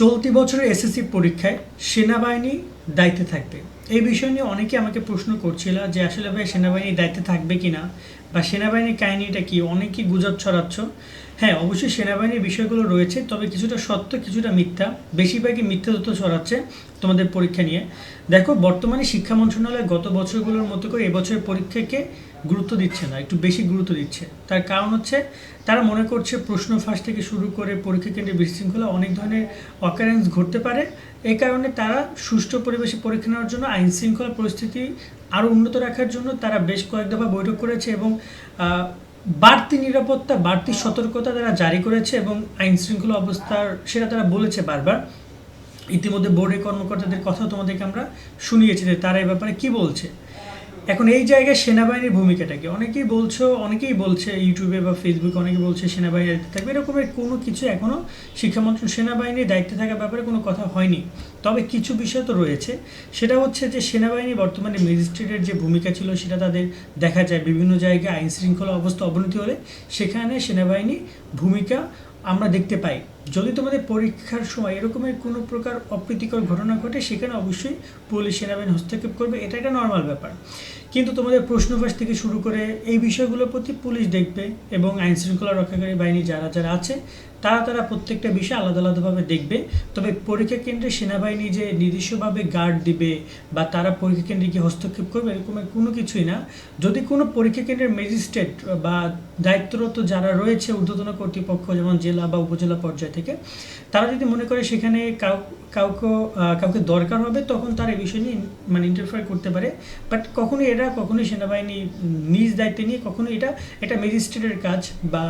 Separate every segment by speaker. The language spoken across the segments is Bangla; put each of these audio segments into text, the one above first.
Speaker 1: চলতি বছরের এসএসসি পরীক্ষায় সেনাবাহিনী দায়িত্বে থাকবে। এই বিষয় নিয়ে অনেকে আমাকে প্রশ্ন করছিল যে আসলে ভাই সেনাবাহিনী দায়িত্বে থাকবে কিনা বা সেনাবাহিনীর কাহিনীটা কি? অনেকেই গুজব ছড়াচ্ছ। হ্যাঁ অবশ্যই সেনাবাহিনীর বিষয়গুলো রয়েছে, তবে কিছুটা সত্য, কিছুটা মিথ্যা। বেশিরভাগই মিথ্যা তথ্য ছড়াচ্ছে তোমাদের পরীক্ষা নিয়ে। দেখো, বর্তমানে শিক্ষা মন্ত্রণালয় গত বছরগুলোর মতো করে এবছরের পরীক্ষাকে গুরুত্ব দিচ্ছে না, একটু বেশি গুরুত্ব দিচ্ছে। তার কারণ হচ্ছে, তারা মনে করছে প্রশ্ন ফাঁস থেকে শুরু করে পরীক্ষা কেন্দ্রে বিশৃঙ্খলা অনেক ধরনের অকারেন্স ঘটতে পারে। এই কারণে তারা সুষ্ঠু পরিবেশে পরীক্ষা নেওয়ার জন্য, আইন শৃঙ্খলা পরিস্থিতি আরও উন্নত রাখার জন্য তারা বেশ কয়েক দফা বৈঠক করেছে এবং বাড়তি নিরাপত্তা, বাড়তি সতর্কতা তারা জারি করেছে এবং আইন শৃঙ্খলা অবস্থার সেটা তারা বলেছে বারবার। ইতিমধ্যে বোর্ডের কর্মকর্তাদের কথা তোমাদেরকে আমরা শুনিয়েছি যে তারা এ ব্যাপারে কি বলছে। এখন এই জায়গায় সেনাবাহিনীর ভূমিকাটা কি? অনেকেই বলছো, অনেকেই বলছে ইউটিউবে বা ফেসবুকে অনেকে বলছে সেনাবাহিনীর দায়িত্বে থাকবে। এরকমের কোনো কিছু এখনও শিক্ষামন্ত্রী সেনাবাহিনীর দায়িত্বে থাকার ব্যাপারে কোনো কথা হয়নি। তবে কিছু বিষয় তো রয়েছে। সেটা হচ্ছে যে সেনাবাহিনী বর্তমানে ম্যাজিস্ট্রেটের যে ভূমিকা ছিল, সেটা তাদের দেখা যায়। বিভিন্ন জায়গায় আইন শৃঙ্খলা অবস্থা অবনতি হলে সেখানে সেনাবাহিনী ভূমিকা আমরা দেখতে পাই। যদি তোমাদের পরীক্ষার সময় এরকমের কোনো প্রকার অপ্রীতিকর ঘটনা ঘটে, সেখানে অবশ্যই পুলিশ সেনাবাহিনী হস্তক্ষেপ করবে। এটা একটা নর্মাল ব্যাপার। কিন্তু তোমাদের প্রশ্নফাঁস থেকে শুরু করে এই বিষয়গুলোর প্রতি পুলিশ দেখবে এবং আইন শৃঙ্খলা রক্ষাকারী বাহিনী যারা যারা আছে, তারা তারা প্রত্যেকটা বিষয় আলাদা আলাদাভাবে দেখবে। তবে পরীক্ষা কেন্দ্রে সেনাবাহিনী যে নির্দিষ্টভাবে গার্ড দিবে বা তারা পরীক্ষা কেন্দ্রে গিয়ে হস্তক্ষেপ করবে, এরকমের কোনো কিছুই না। যদি কোনো পরীক্ষা কেন্দ্রের ম্যাজিস্ট্রেট বা দায়িত্বরত যারা রয়েছে, ঊর্ধ্বতন কর্তৃপক্ষ, যেমন জেলা বা উপজেলা পর্যায় থেকে। তারা যদি মনে করে সেখানে কাউ, কাউকে কাউকে দরকার হবে, তখন তারা এই বিষয় নিয়ে মানে ইন্টারফেয়ার করতে পারে। বাট কখনো এরা কখনোই সেনাবাহিনী নিজ দায়িত্বে নিয়ে কখনোই এটা এটা ম্যাজিস্ট্রেটের কাজ বা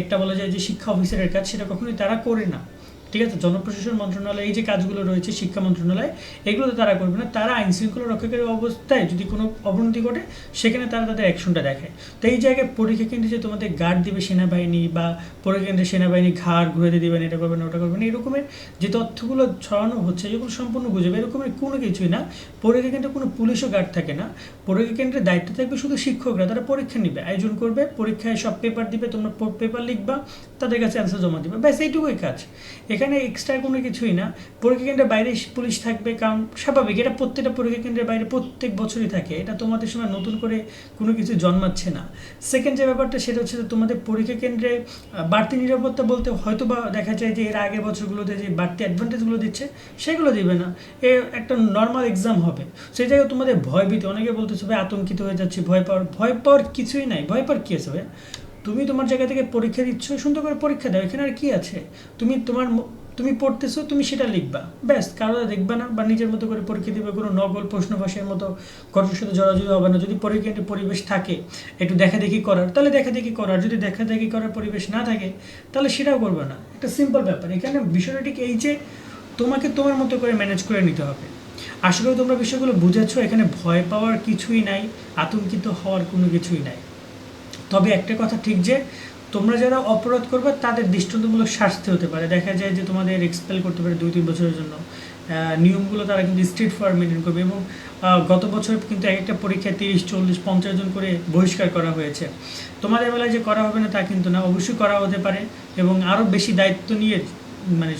Speaker 1: একটা বলা যায় যে শিক্ষা অফিসারের কাজ, সেটা কখনোই তারা করে না। ঠিক আছে? জনপ্রশাসন মন্ত্রণালয়, এই যে কাজগুলো রয়েছে, শিক্ষা মন্ত্রণালয়, এগুলোতে তারা করবে না। তারা আইন শৃঙ্খলা রক্ষাকারী অবস্থায় যদি কোনো অবনতি ঘটে, সেখানে তারা তাদের অ্যাকশনটা দেখায়। তো এই জায়গায় পরীক্ষা কেন্দ্রে যে তোমাদের গার্ড দিবে সেনাবাহিনী বা পরীক্ষা কেন্দ্রে সেনাবাহিনী ঘাড় ঘুরে দিবেন এটা করবেন ওটা করবেন এরকমের যে তথ্যগুলো ছড়ানো হচ্ছে, যেগুলো সম্পূর্ণ গুজব, এরকমের কোনো কিছুই না। পরীক্ষা কেন্দ্রে কোনো পুলিশও গার্ড থাকে না। পরীক্ষা কেন্দ্রে দায়িত্ব থাকবে শুধু শিক্ষকরা, তারা পরীক্ষা নিবে, আয়োজন করবে, পরীক্ষায় সব পেপার দিবে, তোমরা পেপার লিখবা, তাদের কাছে অ্যান্সার জমা দিবে। ব্যাস, এইটুকুই কাজ। এখানে এক্সট্রা কোনো কিছুই না। পরীক্ষা কেন্দ্রের বাইরে পুলিশ থাকবে, কারণ স্বাভাবিক এটা প্রত্যেকটা পরীক্ষা কেন্দ্রের বাইরে প্রত্যেক বছরই থাকে। এটা তোমাদের সময় নতুন করে কোনো কিছু জন্মাচ্ছে না। সেকেন্ড যে ব্যাপারটা, সেটা হচ্ছে যে তোমাদের পরীক্ষা কেন্দ্রে বাড়তি নিরাপত্তা বলতে হয়তো বা দেখা যায় যে এর আগের বছরগুলোতে যে বাড়তি অ্যাডভান্টেজগুলো দিচ্ছে, সেগুলো দিবে না। এ একটা নর্মাল এক্সাম হবে। সেই জায়গায় তোমাদের ভয়ভীতি অনেকে বলতেছে, ভাই, আতঙ্কিত হয়ে যাচ্ছে, ভয় পাওয়ার ভয় পাওয়ার কিছুই নাই। ভয় পাওয়ার কী আছে ভাই তুমি তোমার জায়গা থেকে পরীক্ষা দিচ্ছ, সুন্দর করে পরীক্ষা দাও, এখানে আর কি আছে? তুমি তোমার তুমি পড়তেছো, তুমি সেটা লিখবা। ব্যাস কারও দেখবে না বা নিজের মতো করে পরীক্ষা দিবে, কোনো নকল প্রশ্ন ফাঁসের মতো ঘটনার সাথে জড়াজড়ি হবে না। যদি পরীক্ষা একটা পরিবেশ থাকে, একটু দেখা দেখি করার, তাহলে দেখা দেখি করার। যদি দেখা দেখি করার পরিবেশ না থাকে, তাহলে সেটাও করবে না। একটা সিম্পল ব্যাপার। এখানে বিষয়টা ঠিক এই যে, তোমাকে তোমার মতো করে ম্যানেজ করে নিতে হবে। আশা করি তোমরা বিষয়গুলো বুঝেছ। এখানে ভয় পাওয়ার কিছুই নাই, আতঙ্কিত হওয়ার কোনো কিছুই নাই। তবে একটা কথা ঠিক যে, তোমরা যারা অপরাধ করবে, তাদের দৃষ্টান্তমূলক শাস্তি হতে পারে। দেখা যায় যে তোমাদের এক্সপেল করতে পারে দুই তিন বছরের জন্য। নিয়মগুলো তারা কিন্তু স্ট্রিট ফর মেনটেন করবে এবং গত বছর কিন্তু এক একটা পরীক্ষায় তিরিশ, চল্লিশ, পঞ্চাশ জন করে বহিষ্কার করা হয়েছে। তোমাদের বেলায় যে করা হবে না তা কিন্তু না, অবশ্যই করা হতে পারে এবং আরও বেশি দায়িত্ব নিয়ে মানে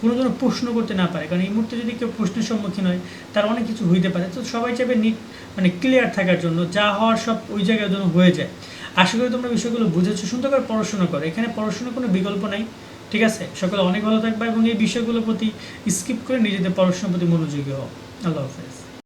Speaker 1: কোনো ধরনের প্রশ্ন করতে না পারে। কারণ এই মুহূর্তে যদি কেউ প্রশ্নের সম্মুখীন হয়, তার অনেক কিছু হইতে পারে। তো সবাই চাইবে নিট মানে ক্লিয়ার থাকার জন্য, যা হওয়ার সব ওই জায়গায় যেন হয়ে যায়। আশা করি তোমরা বিষয়গুলো বুঝেছ। সুন্দর করে পড়াশোনা করো। এখানে পড়াশোনার কোনো বিকল্প নাই, ঠিক আছে? সকলে অনেক ভালো থাকবে এবং এই বিষয়গুলোর প্রতি স্কিপ করে নিজেদের পড়াশোনার প্রতি মনোযোগী হও। আল্লাহ হাফেজ।